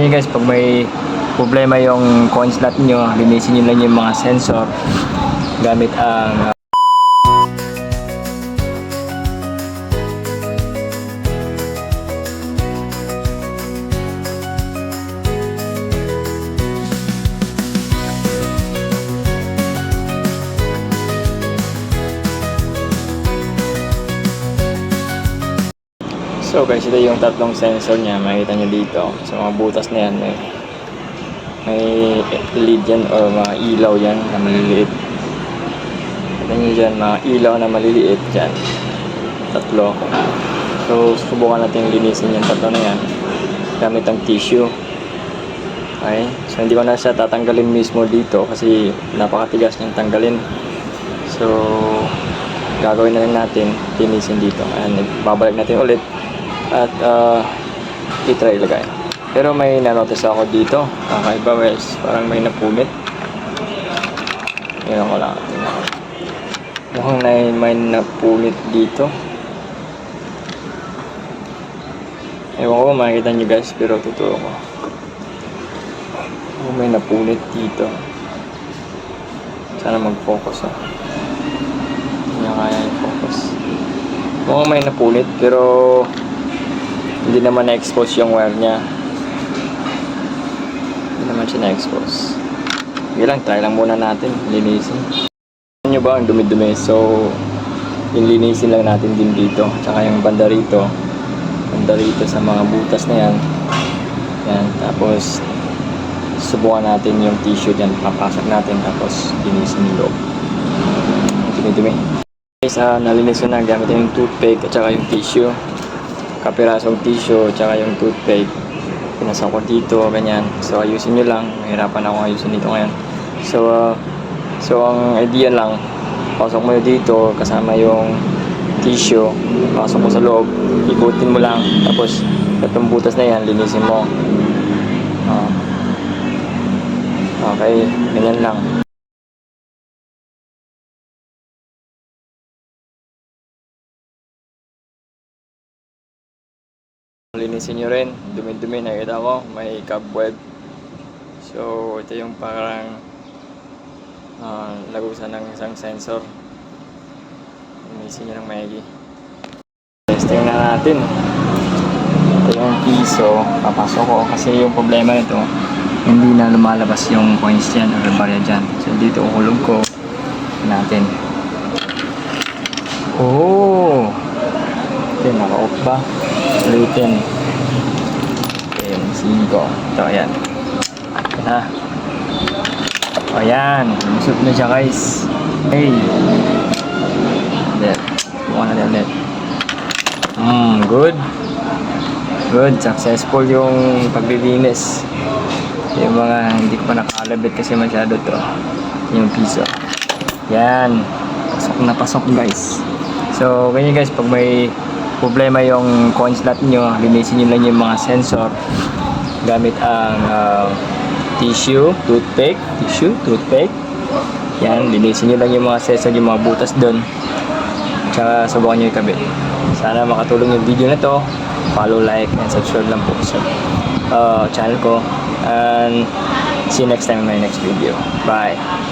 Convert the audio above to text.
ganyan guys, pag may problema yung coin slot nyo, linisin nyo lang yung mga sensor gamit ang So guys, ito yung tatlong sensor niya. Makikita nyo dito. Sa mga butas na yan, may, may lead yan or mga ilaw yan na maliliit. Kita nyo dyan, mga ilaw na maliliit dyan. Tatlo. So, subukan natin linisin yung tatlo na yan. Gamit ang tissue. Okay? So, hindi ko na siya tatanggalin mismo dito kasi napakatigas niyang tanggalin. So, gagawin na lang natin linisin dito. Ayan, babalik natin ulit at uh, i-try ilagay. Pero may nanotice ako dito. Kakaiba guys. Parang may napumit. Tingnan ko lang. Mukhang may, may napumit dito. Ewan ko makikita nyo guys. Pero totoo ko. Mukhang may napunit dito. Sana mag-focus ah. Hindi niya kaya i-focus. Mukhang may napunit pero hindi naman na-expose yung wire niya. Hindi naman siya na-expose. Sige lang, try lang muna natin. Linisin. Nyo ba ang dumi-dumi? So, inlinisin lang natin din dito. Tsaka yung banda rito. Banda rito sa mga butas na yan. Yan. Tapos, subukan natin yung tissue dyan. Papasok natin. Tapos, linisin yung loob. Dumi-dumi. Guys, uh, nalinis ko na gamit yung toothpick at saka yung tissue kapirasong tissue tsaka yung toothpaste. Pinasok ko dito ganyan. So ayusin nyo lang. Mahirapan ako ayusin dito ngayon. So uh, so ang idea lang pasok mo dito kasama yung tissue pasok mo sa loob ikutin mo lang. Tapos itong butas na yan linisin mo. Ah. okay ganyan lang Linisin nyo rin. Dumi-dumi. Nakita ko. May cobweb. So, ito yung parang ah, lagusan ng isang sensor. Linisin nyo ng maigi. Testing na natin. Ito yung piso. Papasok ko. Kasi yung problema nito, hindi na lumalabas yung coins dyan or barya dyan. So, dito ukulog ko. Natin. Oh! Okay, naka-off ba? Ulitin. Yung 5. Ito, ayan. Ha? O, ayan. Lumusot na siya, guys. Hey. Ulit. Bukan natin ulit. Hmm, good. Good. Successful yung paglilinis. Yung mga hindi ko pa nakalabit kasi masyado to. Yung piso. Yan. Pasok na pasok, guys. So, ganyan guys, pag may problema yung coin slot nyo, linisin nyo lang yung mga sensor gamit ang uh, tissue, toothpick, tissue, toothpick. Yan, linisin nyo lang yung mga sensor, yung mga butas doon. Tsaka subukan nyo ikabit. Sana makatulong yung video na to. Follow, like, and subscribe lang po sa uh, channel ko. And see you next time in my next video. Bye!